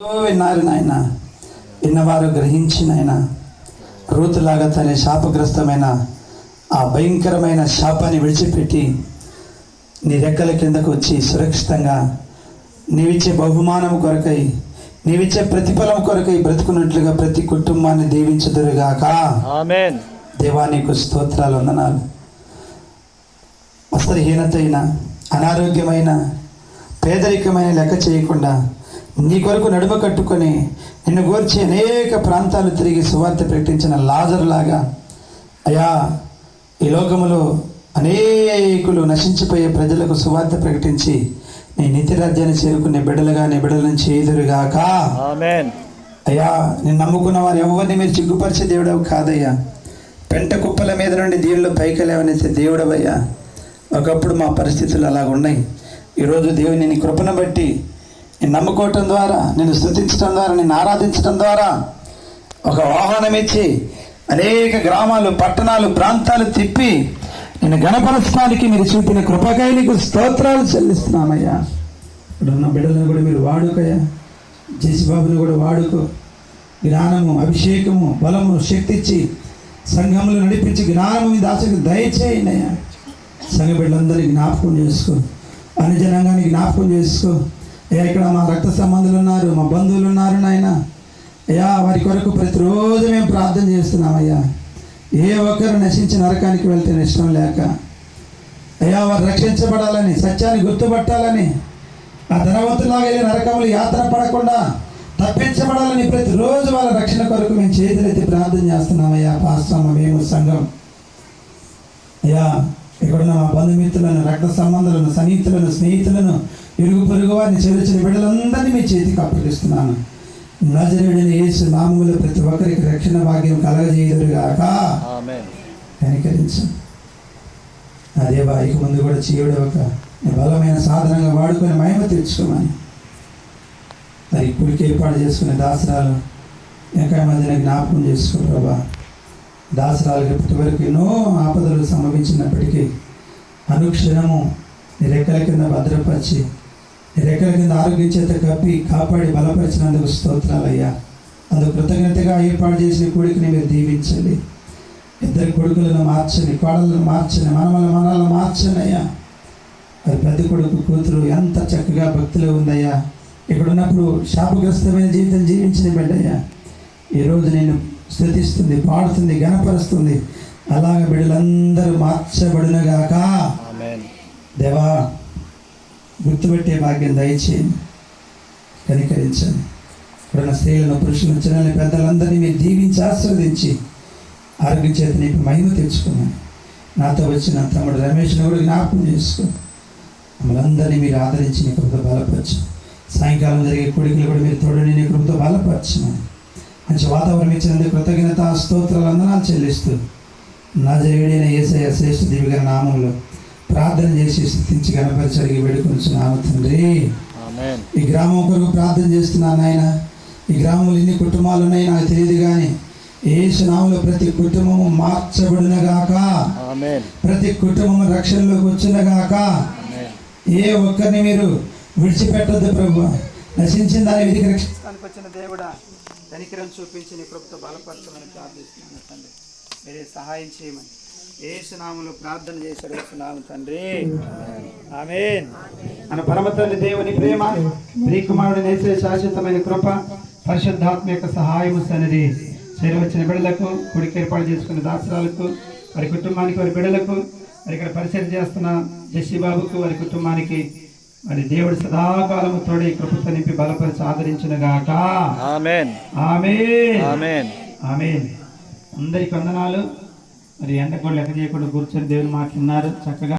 విన్నారు నాయన విన్నవారు గ్రహించిన ఆయన రూతులాగా తన శాపగ్రస్తమైన ఆ భయంకరమైన శాపాన్ని విడిచిపెట్టి నీ రెక్కల కిందకు వచ్చి సురక్షితంగా నీవిచ్చే బహుమానం కొరకై నీవిచ్చే ప్రతిఫలం కొరకై బ్రతుకున్నట్లుగా ప్రతి కుటుంబాన్ని దీవించుదురుగాక. ఆమెన్. దేవా నీకు స్తోత్రాలు వందనాలు. వస్త్రహీనతైన అనారోగ్యమైన పేదరికమైన లెక్క చేయకుండా నీ కొరకు నడుమ కట్టుకొని నిన్ను గోర్చి అనేక ప్రాంతాలు తిరిగి సువార్త ప్రకటించిన లాజరులాగా అయా ఈ లోకములో అనేకులు నశించిపోయే ప్రజలకు సువార్త ప్రకటించి నీ నిత్యరాజ్యాన్ని చేరుకునే బిడ్డలుగా నీ బిడ్డల నుంచి ఎదురుగాక అయ్యా నేను నమ్ముకున్న వారు ఎవరిని మీరు సిగ్గుపరిచే దేవుడవు కాదయ్యా. పెంట కుప్పల మీద నుండి దీనిలో పైకి లేవనెత్తే దేవుడవయ్యా. ఒకప్పుడు మా పరిస్థితులు అలాగ ఉన్నాయి ఈరోజు దేవుని నీ కృపను బట్టి నేను నమ్ముకోవటం ద్వారా నేను స్థుతించడం ద్వారా నేను ఆరాధించడం ద్వారా ఒక వాహనం ఇచ్చి అనేక గ్రామాలు పట్టణాలు ప్రాంతాలు తిప్పి నేను గణపరచడానికి మీరు చూపిన కృపకాయ నీకు స్తోత్రాలు చెల్లిస్తున్నామయ్యా. ఇప్పుడున్న ఉన్న బిడ్డలను కూడా మీరు వాడుకయ్యా. జేసిబాబుని కూడా వాడుకో. జ్ఞానము అభిషేకము బలము శక్తి ఇచ్చి సంఘములు నడిపించి జ్ఞానము మీద ఆశకు దయచేయండి అయ్యా. సంఘ బిడ్డలందరినీ జ్ఞాపకం చేసుకో. అన్ని జ్ఞాపకం చేసుకో. అయ్యా ఇక్కడ మా రక్త సంబంధులు ఉన్నారు మా బంధువులు ఉన్నారు నాయన. అయ్యా వారి కొరకు ప్రతిరోజు మేము ప్రార్థన చేస్తున్నామయ్యా. ఏ ఒక్కరు నశించి నరకానికి వెళ్తే ఇష్టం లేక. అయ్యా వారు రక్షించబడాలని సత్యాన్ని గుర్తుపట్టాలని ఆ ధనవంతులాగా వెళ్ళి నరకములు యాత్ర పడకుండా తప్పించబడాలని ప్రతిరోజు వాళ్ళ రక్షణ కొరకు మేము చేతులెత్తి ప్రార్థన చేస్తున్నామయ్యా పాస్వామ మేము సంఘం. అయ్యా ఇక్కడున్న మా బంధుమిత్రులను రక్త సంబంధాలను సన్నిహితులను స్నేహితులను ఇరుగు పొరుగు వారిని చేర్చిన బిడ్డలందరినీ మీ చేతికి అప్పగిస్తున్నాను. నజరుడిని యేసు నామములు ప్రతి ఒక్కరికి రక్షణ భాగ్యం కలగజేయుదురుగాక. కనికరించు. అదే బాయికి ముందు కూడా చీయుడు ఒక బలమైన సాధనంగా వాడుకొని మహిమ తెచ్చుకోమని. మరి కుడికి ఏర్పాటు చేసుకునే దాసరాలు ఇంకా మధ్యన జ్ఞాపకం చేసుకో ప్రభా. దాసరాలకు ఇప్పటి వరకు ఎన్నో ఆపదలు సంభవించినప్పటికీ అనుక్షణము రెక్కల కింద భద్రపరిచి రెక్కల కింద ఆరోగ్యం చేత కప్పి కాపాడి బలపరిచినందుకు స్తోత్రాలయ్యా. అందుకు కృతజ్ఞతగా ఏర్పాటు చేసిన కొడుకుని మీరు దీవించండి. ఇద్దరు కొడుకులను మార్చండి కోడలను మార్చండి మనమల మనలను మార్చండి అయ్యా అది పెద్ద కొడుకు కూతురు ఎంత చక్కగా భక్తిలో ఉందయ్యా. ఇక్కడ ఉన్నప్పుడు శాపగ్రస్తమైన జీవితం జీవించిన బిడ్డయ్యా ఈరోజు నేను స్థుతిస్తుంది పాడుతుంది గణపరుస్తుంది అలాగ బిడ్డలందరూ మార్చబడునగాక. దేవా గుర్తుపెట్టే భాగ్యం దయచేయండి. కనికరించండి. ఇప్పుడున్న స్త్రీలను పురుషులను చిన్నని పెద్దలందరినీ మీరు దీవించి ఆస్వాదించి ఆరోగ్యం చేత నీకు మహిమ తెచ్చుకున్నాను నాతో వచ్చిన తమ్ముడు రమేష్ని కూడా జ్ఞాపకం చేసుకో. మమ్మల్ందరినీ మీరు ఆదరించి నీ కృపతో బలపరచు. సాయంకాలం జరిగే కొడుకులు కూడా మీరు తోడని నీ కృపతో బలపరచున్నాను మంచి వాతావరణం ఇచ్చినందుకు కృతజ్ఞత స్తోత్రాలు అందనాలు చెల్లిస్తూ. నా జయుడైన ఏసయ్య శ్రేష్ఠ దివిగల నామంలో ప్రార్థన చేసి స్థుతించి గణపరిచడికి వేడుకొనిచున్నాను తండ్రి. ఈ గ్రామం కొరకు ప్రార్థన చేస్తున్నాను ఆయన ఈ గ్రామంలో ఎన్ని కుటుంబాలు ఉన్నాయి నాకు తెలియదు కానీ ఏ నామంలో ప్రతి కుటుంబము మార్చబడినగాక ప్రతి కుటుంబం రక్షణలోకి వచ్చినగాక ఏ ఒక్కరిని మీరు విడిచిపెట్టొద్దు ప్రభు. నశించిన దాని విధికి రక్షించడానికి వచ్చిన దేవుడా కనికరం చూపించి నీ కృపతో బలపరచమని ప్రార్థిస్తున్నాను తండ్రి. మీరే సహాయం చేయమని. ఏసునాములు ప్రార్థన చేసి అడుగుతున్నాము తండ్రి. ఆమేన్. మన పరమ తండ్రి దేవుని ప్రేమ ప్రియకుమారుడు నేసే శాశ్వతమైన కృప పరిశుద్ధాత్మ యొక్క సహాయము సన్నిధి. చేరవచ్చిన బిడ్డలకు కుడికి ఏర్పాటు చేసుకున్న దాసరాలకు వారి కుటుంబానికి వారి బిడ్డలకు మరి ఇక్కడ పరిచయం చేస్తున్న జస్సి బాబుకు వారి కుటుంబానికి మరి దేవుడు సదాకాలము తోడే కృపతో నింపి బలపరిచి ఆదరించిన గాక ఆమెన్. ఆమె ఆమెన్. ఆమె అందరికి వందనాలు. మరి ఎండ కూడా లెక్క చేయకుండా కూర్చొని దేవుని మాట్లాడినారు చక్కగా